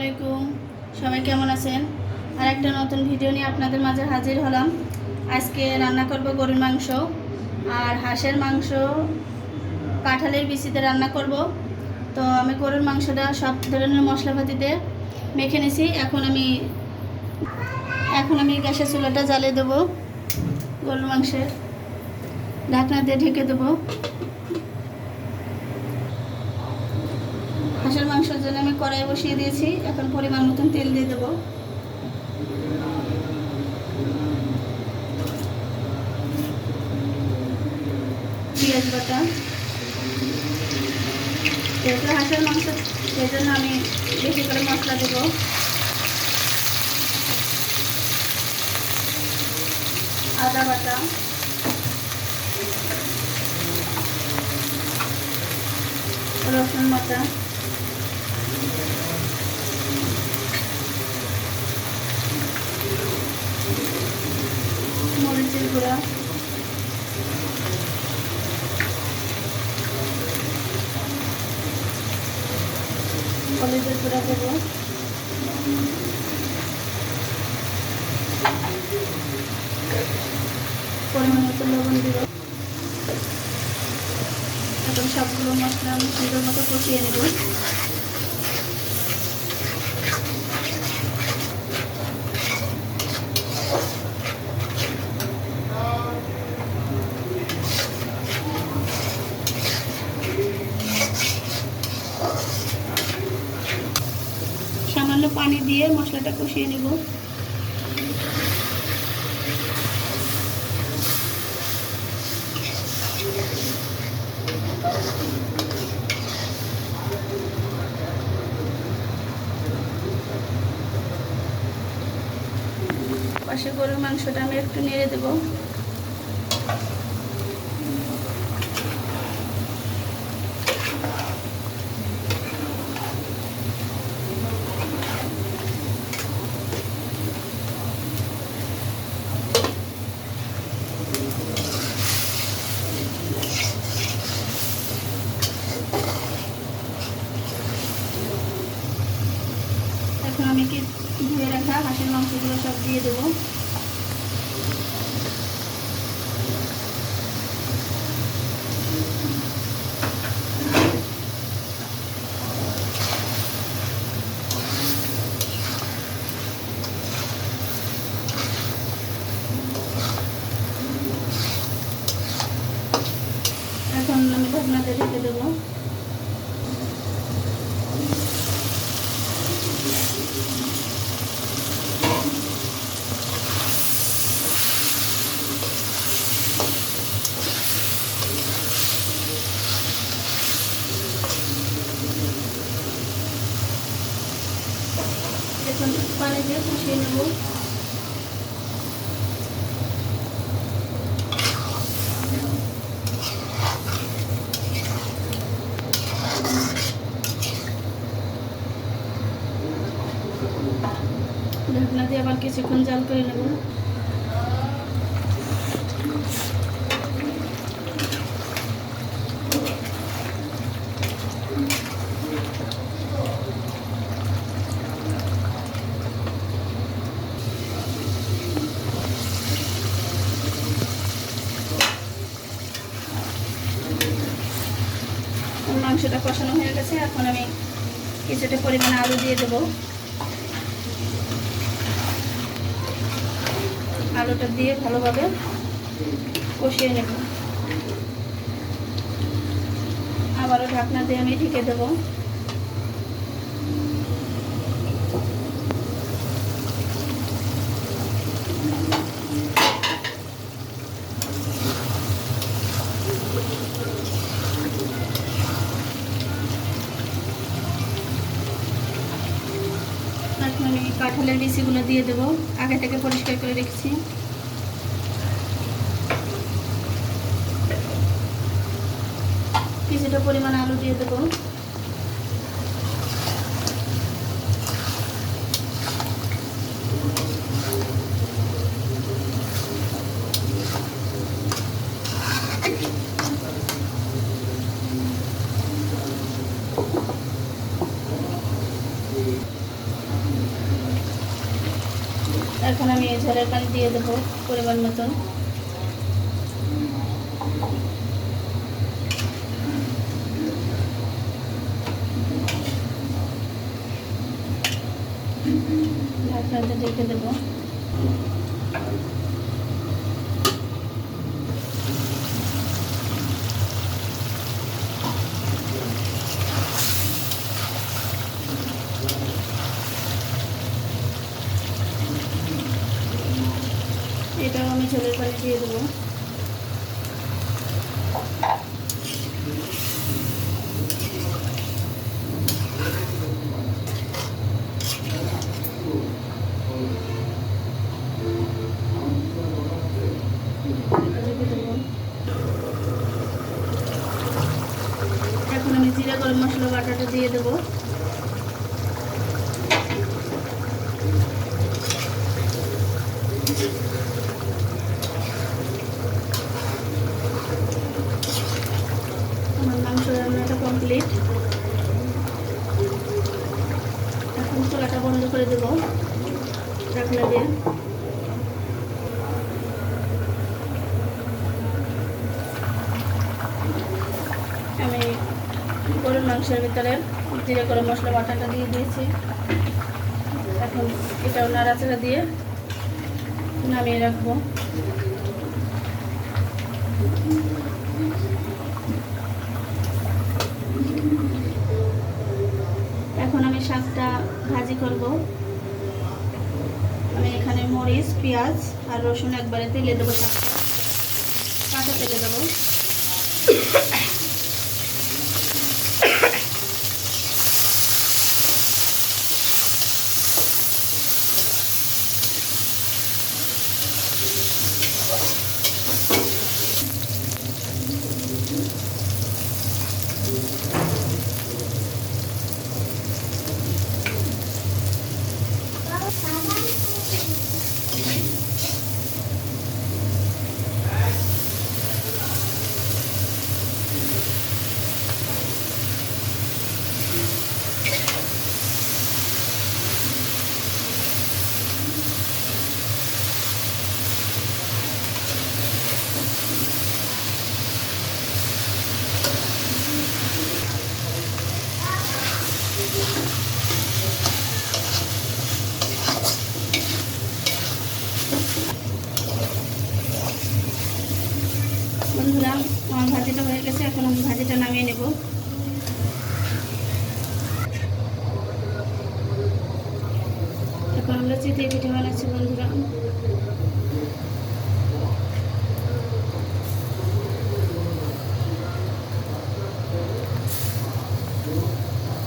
আলাইকুম। সবাই কেমন আছেন? আর একটা নতুন ভিডিও নিয়ে আপনাদের মাঝে হাজির হলাম। আজকে রান্না করব গরুর মাংস আর হাঁসের মাংস, কাঁঠালের বিচিতে রান্না করব। তো আমি গরুর মাংসটা সব ধরনের মশলাপাতিতে মেখে নিছি। এখন আমি এখন আমি গ্যাসের চুলাটা জ্বালিয়ে দেবো। গরুর মাংসের ঢাকনা দিয়ে ঢেকে দেবো। হাঁসের মাংসের জন্য আমি কড়াই বসিয়ে দিয়েছি। এখন পরিমাণ মতন তেল দিয়ে দেবো। পেঁয়াজ বাটা। যেহেতু হাঁসের মাংস সেই জন্য আমি বেশি করে মশলা দেবো। আদা বাটা। রসুন বাটা। গুঁড়া হলুদের গুঁড়া দেবো। পরিমাণ মতো লবণ দিব এখন সবগুলো মশলা আমি সুন্দর মতো কষিয়ে নেব সামান্য পানি দিয়ে মশলাটা কষিয়ে নেব। পাশে গরুর মাংসটা আমি একটু নেড়ে দেবো এখন আমি কি ধুয়ে রাখা হাঁসের মাংসগুলো সব দিয়ে দেবো এখন আমি ঢাকনাতে ঢেকে দেবো পানি দিয়ে কষিয়ে নেব। ঢাকনা দিয়ে আবার কিছুক্ষণ জাল করে নেব। মাংসটা কষানো হয়ে গেছে। এখন আমি কিছুটা পরিমাণে আলু দিয়ে দেবো। আলুটা দিয়ে ভালোভাবে কষিয়ে নেব। আবারও ঢাকনা দিয়ে আমি ঢেকে দেবো এখন আমি কাঁঠালের বিচিগুলো দিয়ে দেবো। আগে থেকে পরিষ্কার করে রেখেছি। কিছুটা পরিমাণ আলু দিয়ে দেবো। এখন আমি এই পানি দিয়ে দেবো পরিমাণ মতন। ঢাকনাটা ঢেকে দেবো এটাও আমি ঝোলের পানি দিয়ে দেবো। এখন আমি জিরা গরম মশলা বাটাটা দিয়ে দেবো। আমার মাংস রান্নাটা কমপ্লিট এখন চুলাটা বন্ধ করে দেবো ঢাকনা দিয়ে। আমি গরুর মাংসের ভিতরে জিরে গরম মশলা বাটাটা দিয়ে দিয়েছি। এখন এটাও নাড়াচাড়া দিয়ে নামিয়ে রাখব এখন আমি শাকটা ভাজি করব। আমি এখানে মরিচ, পেঁয়াজ আর রসুন একবারে তেলে দেবো শাকটা। কাঁচা তেলে দেবো বন্ধুরা আমার ভাজিটা হয়ে গেছে এখন আমি ভাজিটা নামিয়ে নেব চিতই পিঠে বানাচ্ছি বন্ধুরা।